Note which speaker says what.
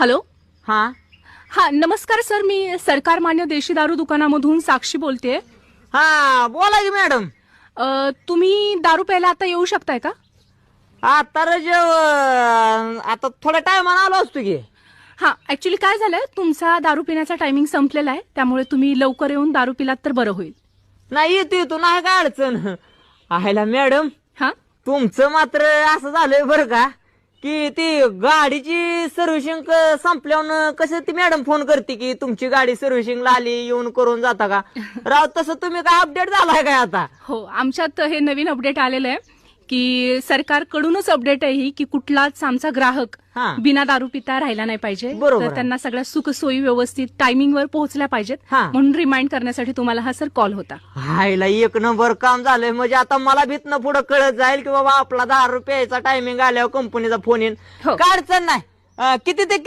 Speaker 1: Hello?
Speaker 2: हा.
Speaker 1: हा नमस्कार सर मी सरकार मान्य देशी दारू दुकानामधून साक्षी बोलते
Speaker 2: हा बोला की मॅडम.
Speaker 1: तुम्ही दारू प्यायला आता येऊ शकताय का?
Speaker 2: आता जेव आता थोड्या टायमानं आलो असतो की.
Speaker 1: हा ऍक्च्युली काय झालंय तुमचा दारू पिण्याचा टायमिंग संपलेला आहे त्यामुळे तुम्ही लवकर येऊन दारू पिलात तर बरं होईल.
Speaker 2: नाही येतो येतो नाही काय अडचण. आयला मॅडम
Speaker 1: हा?
Speaker 2: तुमचं मात्र असं झालंय बरं का. की ती गाडीची सर्व्हिसिंग संपल्यावर कसं ती मॅडम फोन करते की तुमची गाडी सर्व्हिसिंगला आली येऊन करून जाता का? राव तसं तुम्ही काय अपडेट झालाय काय आता?
Speaker 1: हो आमच्यात हे नवीन अपडेट आलेलं आहे. की सरकारकडूनच अपडेट आहे ही की कुठलाच आमचा ग्राहक
Speaker 2: हा.
Speaker 1: बिना दारू पिता राहिला नाही पाहिजे
Speaker 2: बरोबर
Speaker 1: तर
Speaker 2: आहे.
Speaker 1: त्यांना सगळ्या सुख सोयी व्यवस्थित टायमिंगवर पोहोचल्या पाहिजेत
Speaker 2: हा.
Speaker 1: म्हणून रिमाइंड करण्यासाठी तुम्हाला हा सर कॉल होता
Speaker 2: हायला एक नंबर काम झालंय म्हणजे आता मला भीतनं पुढे कळत जाईल की बाबा आपला दहा रुपयाचा टायमिंग आल्यावर कंपनीचा फोन येईन
Speaker 1: हो.
Speaker 2: काय अडचण नाही अं, किती ते किती